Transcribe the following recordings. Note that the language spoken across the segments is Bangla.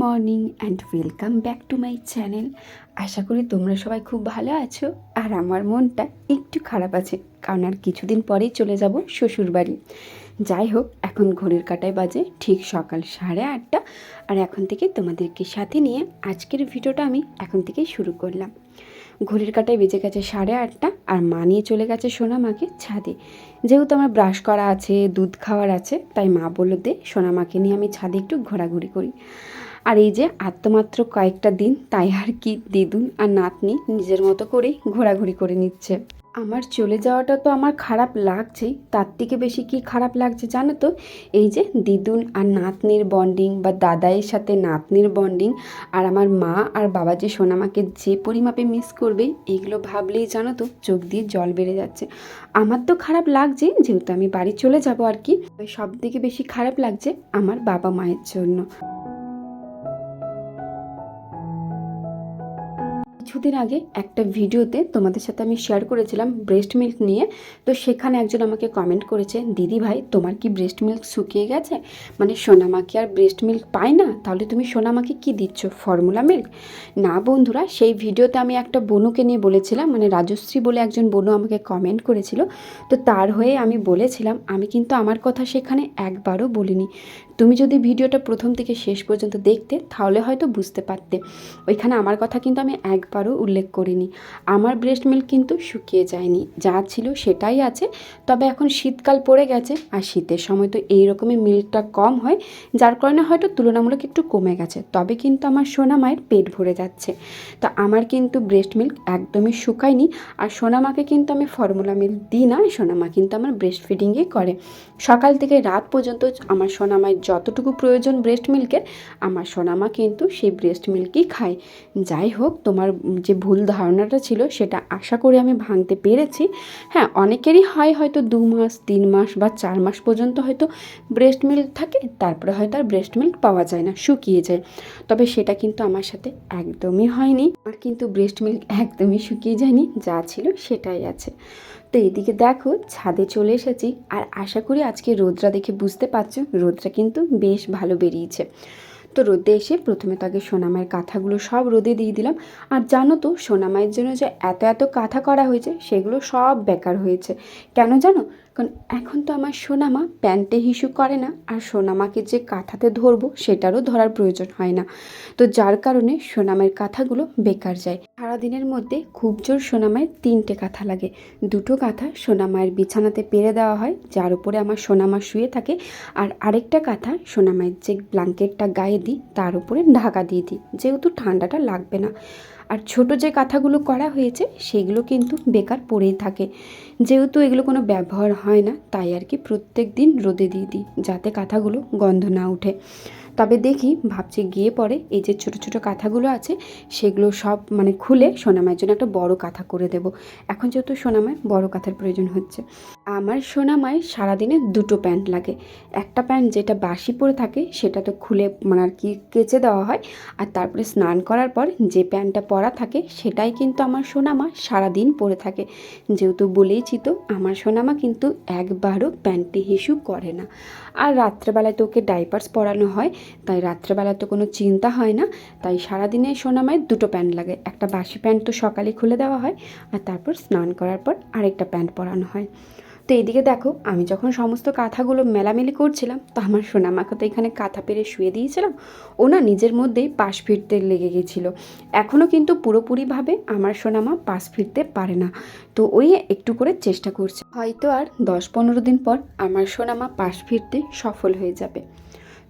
Morning and welcome back to my channel. আশা করি তোমরা সবাই খুব ভালো আছো আর আমার মনটা একটু খারাপ আছে, কারণ আর কিছুদিন পরেই চলে যাব শ্বশুরবাড়ি যাই হোক, এখন ঘড়ির কাটায় বাজে ঠিক সকাল সাড়ে আটটা। আর এখন থেকে তোমাদেরকে সাথে নিয়ে আজকের ভিডিওটা আমি এখন থেকেই শুরু করলাম। ঘড়ির কাটায় বেজে গেছে সাড়ে আটটা আর মা নিয়ে চলে গেছে সোনামাকে ছাদে। যেহেতু আমার ব্রাশ করা আছে, দুধ খাওয়ার আছে, তাই মা বলল দে সোনামাকে নিয়ে আমি ছাদে একটু ঘোরাঘুরি করি। আর এই যে আত্মমাত্র কয়েকটা দিন তাই আর কি দিদুন আর নাতনি নিজের মতো করেই ঘোরাঘুরি করে নিচ্ছে। আমার চলে যাওয়াটা তো আমার খারাপ লাগছেই, তার থেকে বেশি কি খারাপ লাগছে জানো তো? এই যে দিদুন আর নাতনির বন্ডিং বা দাদাইয়ের সাথে নাতনির বন্ডিং আর আমার মা আর বাবা যে সোনামাকে যে পরিমাপে মিস করবে এগুলো ভাবলেই জানো তো চোখ দিয়ে জল বেড়ে যাচ্ছে। আমার তো খারাপ লাগছে, যেহেতু আমি বাড়ি চলে যাব আর কি। সব থেকে বেশি খারাপ লাগছে আমার বাবা মায়ের জন্য। কিছুদিন আগে একটা ভিডিওতে তোমাদের সাথে আমি শেয়ার করেছিলাম ব্রেস্ট মিল্ক নিয়ে। তো সেখানে একজন আমাকে কমেন্ট করেছে, দিদি ভাই, তোমার কি ব্রেস্ট মিল্ক শুকিয়ে গেছে? মানে সোনামা কি আর ব্রেস্ট মিল্ক পায় না? তাহলে তুমি সোনামাকে কি দিচ্ছ? ফর্মুলা মিল্ক না বন্ধুরা, সেই ভিডিওতে আমি একটা বনুকে নিয়ে বলেছিলাম মানে রাজশ্রী বলে একজন বনু আমাকে কমেন্ট করেছিল। তো তার হয়ে আমি বলেছিলাম, আমি কিন্তু আমার কথা সেখানে একবারও বলিনি। তুমি যদি ভিডিওটা প্রথম থেকে শেষ পর্যন্ত দেখতে, তাহলে হয়তো বুঝতে পারতে। ওইখানে আমার কথা কিন্তু আমি একবারও উল্লেখ করিনি। আমার ব্রেস্ট মিল্ক কিন্তু শুকিয়ে যায়নি। যা ছিল সেটাই আছে। তবে এখন শীতকাল পড়ে গেছে। আর শীতের সময় তো এই রকমই মিল্কটা কম হয়, যার কারণে হয়তো তুলনামূলক একটু কমে গেছে। তবে কিন্তু আমার সোনা মায়ের পেট ভরে যাচ্ছে। তো আমার কিন্তু ব্রেস্ট মিল্ক একদমই শুকায়নি। আর সোনামাকে কিন্তু আমি ফর্মুলা মিল্ক দিই না। সোনামা কিন্তু আমার ব্রেস্ট ফিডিংয়ে করে। সকাল থেকে রাত পর্যন্ত আমার সোনামায়ের যতটুকু প্রয়োজন ব্রেস্ট মিল্কের আমার সোনামা কিন্তু সেই ব্রেস্ট মিল্কই খায়। যাই হোক, তোমার যে ভুল ধারণাটা ছিল সেটা আশা করি আমি ভাঙতে পেরেছি। হ্যাঁ অনেকেরই হয় হয়তো দু মাস, তিন মাস বা চার মাস পর্যন্ত হয়তো ব্রেস্ট মিল্ক থাকে, তারপরে হয়তো আর ব্রেস্ট মিল্ক পাওয়া যায় না, শুকিয়ে যায়। তবে সেটা কিন্তু আমার সাথে একদমই হয়নি। আর কিন্তু ব্রেস্ট মিল্ক একদমই শুকিয়ে যায়নি, যা ছিল সেটাই আছে। তো এদিকে দেখো, ছাদে চলে এসেছি। আর আশা করি আজকে রোদরা দেখে বুঝতে পারছ রোদরা কিন্তু বেশ ভালো বেরিয়েছে। তো রোদে এসে প্রথমে তাকে সোনামায়ের কাঁথাগুলো সব রোদে দিয়ে দিলাম। আর জানো তো সোনামায়ের জন্য যে এত এত কাঁথা করা হয়েছে, সেগুলো সব বেকার হয়েছে। কেন জানো? কারণ এখন তো আমার সোনামা প্যান্টে হিসু করে না, আর সোনামাকে যে কাঁথাতে ধরবো সেটারও ধরার প্রয়োজন হয় না। তো যার কারণে সোনামায়ের কাঁথাগুলো বেকার যায়। সারাদিনের মধ্যে খুব জোর সোনামায়ের তিনটে কাঁথা লাগে। দুটো কাঁথা সোনামায়ের বিছানাতে পেরে দেওয়া হয়, যার উপরে আমার সোনামা শুয়ে থাকে, আর আরেকটা কাঁথা সোনামায়ের যে ব্ল্যাঙ্কেটটা গায়ে দিই, তার উপরে ঢাকা দিয়ে দিই, যেহেতু ঠান্ডাটা লাগবে না। আর ছোট যে কাঁথাগুলো করা হয়েছে, সেগুলো কিন্তু বেকার পড়েই থাকে। যেহেতু এগুলো কোনো ব্যবহার হয় না, তাই আর কি প্রত্যেক দিন রোদে দিয়ে দিই যাতে কাঁথাগুলো গন্ধ না উঠে তবে দেখি ভাবছি গিয়ে পরে এই যে ছোট ছোট কাঁথাগুলো আছে, সেগুলো সব মানে খুলে সোনামায়ের জন্য একটা বড় কাঁথা করে দেব। এখন যেহেতু সোনামায় বড় কাঁথার প্রয়োজন হচ্ছে। আমার সোনামায় সারাদিনে দুটো প্যান্ট লাগে। একটা প্যান্ট যেটা বাসি পরে থাকে, সেটা তো খুলে মানে আর কি কেচে দেওয়া হয়। আর তারপরে স্নান করার পর যে প্যান্টটা পরা থাকে, সেটাই কিন্তু আমার সোনামা সারাদিন পরে থাকে। যেহেতু বলেইছি তো আমার সোনামা কিন্তু একবারও প্যান্টে হিসু করে না। আর রাত্রেবেলায় তো ওকে ডাইপার্স পরানো হয়, তাই রাত্রেবেলা তো কোনো চিন্তা হয় না। তাই সারাদিনে সোনামায় দুটো প্যান্ট লাগে, একটা বাসি প্যান্ট তো সকালে খুলে দেওয়া হয়, আর তারপর স্নান করার পর আরেকটা প্যান্ট পরানো হয়। তো এইদিকে দেখো, আমি যখন সমস্ত কাঁথাগুলো মেলামেলি করছিলাম, তো আমার সোনামাকে তো এখানে কাঁথা পেরে শুয়ে দিয়েছিলাম। ও না নিজের মধ্যেই পাশ ফিরতে লেগে গেছিল। এখনও কিন্তু পুরোপুরিভাবে আমার সোনামা পাশ ফিরতে পারে না। তো ওই একটু করে চেষ্টা করছে। হয়তো আর দশ পনেরো দিন পর আমার সোনামা পাশ ফিরতে সফল হয়ে যাবে।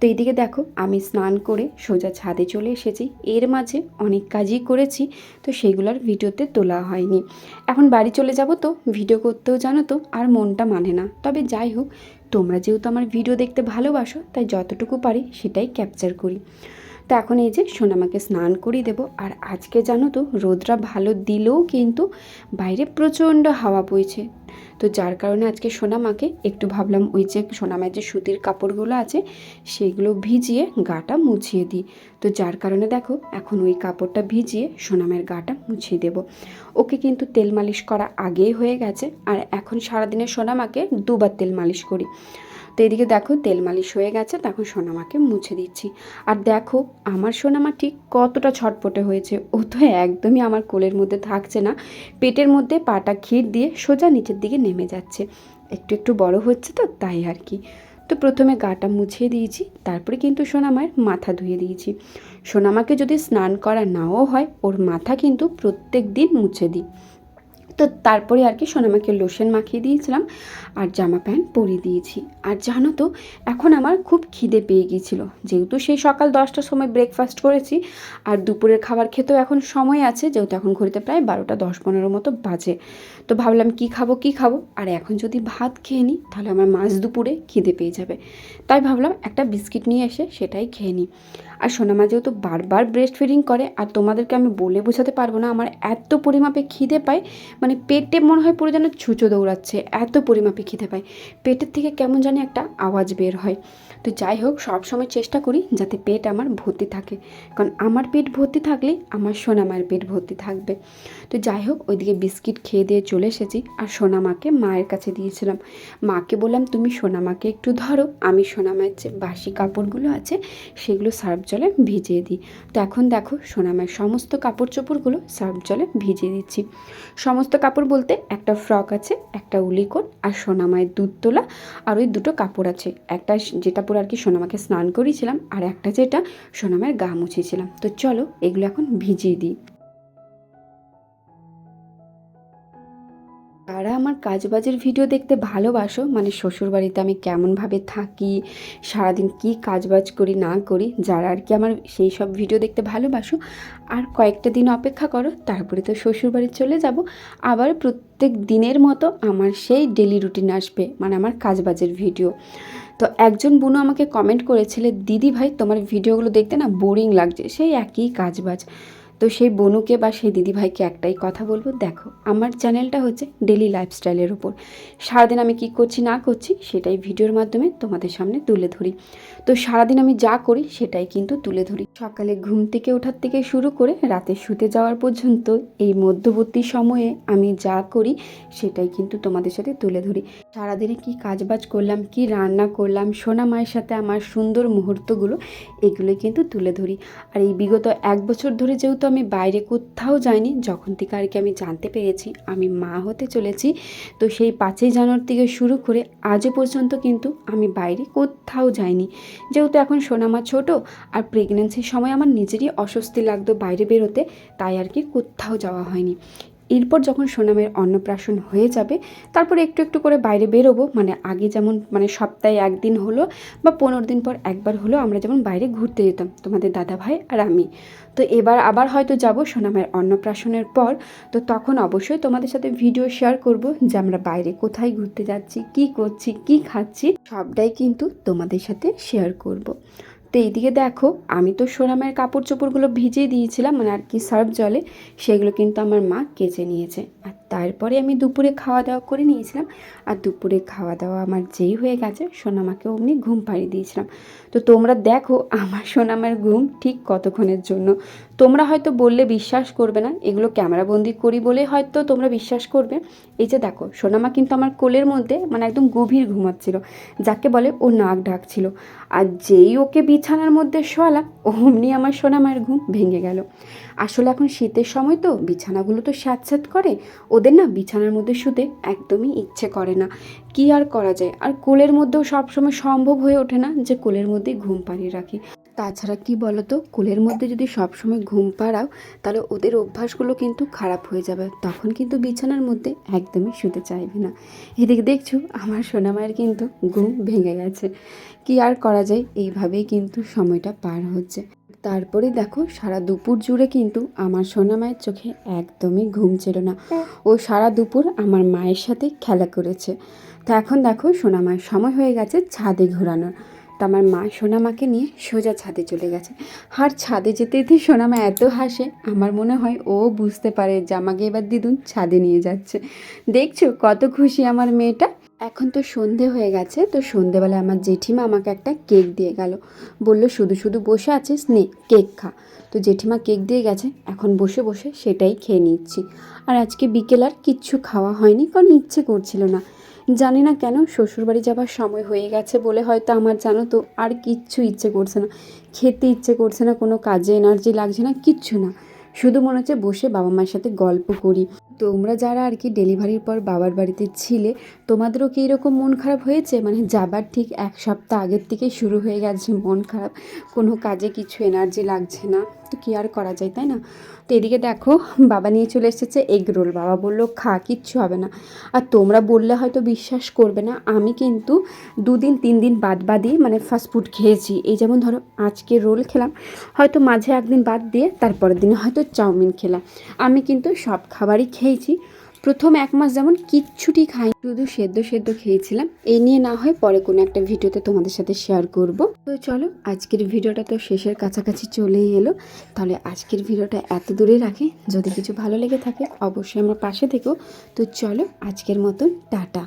তো এইদিকে দেখো, আমি স্নান করে সোজা ছাদে চলে এসেছি। এর মাঝে অনেক কাজই করেছি, তো সেগুলোর ভিডিওতে তোলা হয়নি। এখন বাড়ি চলে যাব তো, ভিডিও করতেও জানো তো, আর মনটা মানে না। তবে যাই হোক, তোমরা যেহেতু আমার ভিডিও দেখতে ভালোবাসো, তাই যতটুকু পারি সেটাই ক্যাপচার করি। তো এখন এই যে সোনামাকে স্নান করিয়ে দেবো, আর আজকে জানো তো, রোদরা ভালো দিলেও কিন্তু বাইরে প্রচণ্ড হাওয়া বইছে। তো যার কারণে আজকে সোনামাকে একটু ভাবলাম ওই যে সোনামার যে সুতির কাপড়গুলো আছে, সেগুলো ভিজিয়ে গাটা মুছিয়ে দিই। তো যার কারণে দেখো, এখন ওই কাপড়টা ভিজিয়ে সোনামের গাটা মুছিয়ে দেব। ওকে কিন্তু তেল মালিশ করা আগেই হয়ে গেছে, আর এখন সারাদিনে সোনামাকে দুবার তেল মালিশ করি। তো এদিকে দেখো তেল মালিশ হয়ে গেছে, তখন সোনামাকে মুছে দিচ্ছি। আর দেখো, আমার সোনামা ঠিক কতটা ছটপটে হয়েছে। ও তো একদমই আমার কোলের মধ্যে থাকছে না। পেটের মধ্যে পাটা ক্ষীর দিয়ে সোজা নিচের দিকে নেমে যাচ্ছে। একটু একটু বড় হচ্ছে তো, তাই আর কি। তো প্রথমে গাটা মুছিয়ে দিয়েছি, তারপরে কিন্তু সোনামায়ের মাথা ধুয়ে দিয়েছি। সোনামাকে যদি স্নান করা নাও হয়, ওর মাথা কিন্তু প্রত্যেক দিন মুছে দিই। তো তারপরে আর কি সোনামাকে লোশন মাখিয়ে দিয়েছিলাম আর জামা প্যান্ট পরিয়ে দিয়েছি। আর জানো তো, এখন আমার খুব খিদে পেয়ে গিয়েছিল। যেহেতু সেই সকাল দশটার সময় ব্রেকফাস্ট করেছি, আর দুপুরের খাবার খেতেও এখন সময় আছে, যেহেতু এখন ঘড়িতে প্রায় বারোটা দশ পনেরো মতো বাজে। তো ভাবলাম কি খাব কি খাব? আর এখন যদি ভাত খেয়ে নিই, তাহলে আমার মাঝ দুপুরে খিদে পেয়ে যাবে। তাই ভাবলাম একটা বিস্কিট নিয়ে এসে সেটাই খেয়ে নিই। আর সোনা সোনামা যেহেতু বারবার ব্রেস্ট ফিডিং করে, আর তোমাদেরকে আমি বলে বোঝাতে পারব না, আমার এত পরিমাপে খিদে পায় মানে পেটে মনে হয় পুরো যেন ছুঁচো দৌড়াচ্ছে, এত পরিমাপে খিদে পায়। পেটের থেকে কেমন জানি একটা আওয়াজ বের হয়। তো যাই হোক সবসময় চেষ্টা করি যাতে পেট আমার ভর্তি থাকে। কারণ আমার পেট ভর্তি থাকলে আমার সোনামায়ের পেট ভর্তি থাকবে। তো যাই হোক, ওইদিকে বিস্কিট খেয়ে দিয়ে চলে এসেছি আর সোনামাকে মায়ের কাছে দিয়েছিলাম। মাকে বললাম, তুমি সোনামাকে একটু ধরো, আমি সোনামায়ের যে বাসি কাপড়গুলো আছে, সেগুলো সার্ফ জলে ভিজিয়ে দিই। তো এখন দেখো, সোনামায়ের সমস্ত কাপড় চোপড়গুলো সার্ফ জলে ভিজিয়ে দিচ্ছি। সমস্ত কাপড় বলতে একটা ফ্রক আছে, একটা উলিকোট আর সোনামায়ের দুধ তোলা আর ওই দুটো কাপড় আছে। একটা যেটা পরে আর কি সোনামাকে স্নান করিয়েছিলাম, আর একটা যেটা সোনামের গা মুছিয়েছিলাম। তো চলো, এগুলো এখন ভিজিয়ে দিই। যারা আমার কাজবাজের ভিডিও দেখতে ভালোবাসো মানে শ্বশুরবাড়িতে আমি কেমনভাবে থাকি, সারাদিন কি কাজবাজ করি, না করি, যারা আর কি আমার সেই সব ভিডিও দেখতে ভালোবাসো, আর কয়েকটা দিন অপেক্ষা করো, তারপরে তো শ্বশুরবাড়ি চলে যাব। আবার প্রত্যেক দিনের মতো আমার সেই ডেলি রুটিন আসবে মানে আমার কাজবাজের ভিডিও। তো একজন বোনও আমাকে কমেন্ট করেছিলে, দিদি ভাই, তোমার ভিডিওগুলো দেখতে না বোরিং লাগছে। সেই একই কাজবাজ। তো সেই বনুকে বা সেই দিদিভাইকে একটাই কথা বলব, দেখো, আমার চ্যানেলটা হচ্ছে ডেলি লাইফস্টাইলের উপর। সারাদিন আমি কি করছি, না করছি, সেটাই ভিডিওর মাধ্যমে তোমাদের সামনে তুলে ধরি। তো সারাদিন আমি যা করি, সেটাই কিন্তু তুলে ধরি। সকালে ঘুম থেকে ওঠার থেকে শুরু করে রাতে শুতে যাওয়ার পর্যন্ত এই মধ্যবর্তী সময়ে আমি যা করি, সেটাই কিন্তু তোমাদের সাথে তুলে ধরি। সারাদিনে কি কাজবাজ করলাম, কি রান্না করলাম, সোনা মায়ের সাথে আমার সুন্দর মুহূর্তগুলো এগুলো কিন্তু তুলে ধরি। আর এই বিগত এক বছর ধরে যেহেতু আমি বাইরে কোথাও যাইনি। যখন থেকে আর কি আমি জানতে পেরেছি, আমি মা হতে চলেছি। তো সেই পাঁচই জানুয়ারি থেকে শুরু করে আজও পর্যন্ত কিন্তু আমি বাইরে কোথাও যাইনি। যেহেতু এখন সোনামা ছোট আর প্রেগনেন্সির সময় আমার নিজেরই অস্বস্তি লাগতো বাইরে বেরোতে, তাই আর কি কোথাও যাওয়া হয়নি। এরপর যখন সোনামের অন্নপ্রাশন হয়ে যাবে, তারপরে একটু একটু করে বাইরে বেরোবো মানে আগে যেমন মানে সপ্তাহে একদিন হলো বা পনেরো দিন পর একবার হলো আমরা যেমন বাইরে ঘুরতে যেতাম, তোমাদের দাদা ভাই আর আমি। তো এবার আবার হয়তো যাব সোনামের অন্নপ্রাশনের পর, তো তখন অবশ্যই তোমাদের সাথে ভিডিও শেয়ার করব যে আমরা বাইরে কোথায় ঘুরতে যাচ্ছি, কি করছি, কি খাচ্ছি, সবটাই কিন্তু তোমাদের সাথে শেয়ার করব। তো এইদিকে দেখো, আমি তো সোনামের কাপড় চোপড়গুলো ভিজিয়ে দিয়েছিলাম মানে আর কি সার্ফ জলে, সেগুলো কিন্তু আমার মা কেচে নিয়েছে। আর তারপরে আমি দুপুরে খাওয়া দাওয়া করে নিয়েছিলাম। আর দুপুরে খাওয়া দাওয়া আমার যেই হয়ে গেছে, সোনামাকে অমনি ঘুম পাড়িয়ে দিয়েছিলাম। তো তোমরা দেখো, আমার সোনামার ঘুম ঠিক কতক্ষণের জন্য। তোমরা হয়তো বললে বিশ্বাস করবে না, এগুলো ক্যামেরাবন্দি করি বলে হয়তো তোমরা বিশ্বাস করবে। এই যে দেখো, সোনামা কিন্তু আমার কোলের মধ্যে মানে একদম গভীর ঘুমাচ্ছিল, যাকে বলে ও নাক ডাকছিল আর যেই ওকে বিছানার মধ্যে শোয়ালাম, অমনি আমার সোনামায়ের ঘুম ভেঙে গেল। আসলে এখন শীতের সময় তো, বিছানাগুলো তো স্যাঁতস্যাঁত করে ওদের না বিছানার মধ্যে শুতে একদমই ইচ্ছে করে না। কি আর করা যায়? আর কোলের মধ্যেও সবসময় সম্ভব হয়ে ওঠে না যে কোলের মধ্যে ঘুম পাড়িয়ে রাখি। তাছাড়া কি বলতো? কোলের মধ্যে যদি সবসময় ঘুম পাড়াও, তাহলে ওদের অভ্যাসগুলো কিন্তু খারাপ হয়ে যাবে। তখন কিন্তু বিছানার মধ্যে একদমই শুতে চাইবে না। এদিকে দেখছ, আমার সোনামায়ের কিন্তু ঘুম ভেঙে গেছে। কি আর করা যায়? এইভাবেই কিন্তু সময়টা পার হচ্ছে। তারপরে দেখো, সারা দুপুর জুড়ে কিন্তু আমার সোনামায়ের চোখে একদমই ঘুম ছিল না। ও সারা দুপুর আমার মায়ের সাথে খেলা করেছে। তো এখন দেখো সোনামায়ের সময় হয়ে গেছে ছাদে ঘোরানোর। তো আমার মা সোনামাকে নিয়ে সোজা ছাদে চলে গেছে। আর ছাদে যেতে যেতে সোনামা এত হাসে, আমার মনে হয় ও বুঝতে পারে যে আমাকে এবার দিদুন ছাদে নিয়ে যাচ্ছে। দেখছ কত খুশি আমার মেয়েটা? এখন তো সন্ধে হয়ে গেছে, তো সন্ধেবেলায় আমার জেঠিমা আমাকে একটা কেক দিয়ে গেল। বলল, শুধু শুধু বসে আছিস নে, কেক খা। তো জেঠিমা কেক দিয়ে গেছে, এখন বসে বসে সেটাই খেয়ে নিচ্ছি। আর আজকে বিকেল আর কিচ্ছু খাওয়া হয়নি, কারণ ইচ্ছে করছিল না। জানি না কেন, শ্বশুরবাড়ি যাবার সময় হয়ে গেছে বলে হয়তো আমার, জানো তো, আর কিচ্ছু ইচ্ছে করছে না। খেতে ইচ্ছে করছে না, কোনো কাজে এনার্জি লাগছে না, কিচ্ছু না। শুধু মনে হচ্ছে বসে বাবা মায়ের সাথে গল্প করি। তোমরা যারা আর কি ডেলিভারির পর বাবার বাড়িতে ছিলে, তোমাদেরও কি এরকম মন খারাপ হয়েছে? মানে যাবার ঠিক এক সপ্তাহ আগের থেকেই শুরু হয়ে গেছে মন খারাপ, কোনো কাজে কিছু এনার্জি লাগছে না। তো কী আর করা যায়, তাই না? তো এদিকে দেখো, বাবা নিয়ে চলে এসেছে এগ রোল। বাবা বলল, খা, কিচ্ছু হবে না। আর তোমরা বললে হয়তো বিশ্বাস করবে না, আমি কিন্তু দুদিন, তিন দিন বাদ বাদই মানে ফাস্ট ফুড খেয়েছি। এই যেমন ধরো, আজকে রোল খেলাম, হয়তো মাঝে একদিন বাদ দিয়ে তারপরের দিনে হয়তো চাউমিন খেলাম। আমি কিন্তু সব খাবারই খেয়েছি। প্রথম এক মাস যেমন কিচ্ছুটি খাই শুধু সেদ্ধ সেদ্ধ খেয়েছিলাম। এই নিয়ে না হয় পরে কোনো একটা ভিডিওতে তোমাদের সাথে শেয়ার করব। তো চলো, আজকের ভিডিওটা তো শেষের কাছাকাছি চলেই এলো। তাহলে আজকের ভিডিওটা এত দূরে রাখি। যদি কিছু ভালো লেগে থাকে, অবশ্যই আমার পাশে থেকেও তো চলো, আজকের মতন, টাটা।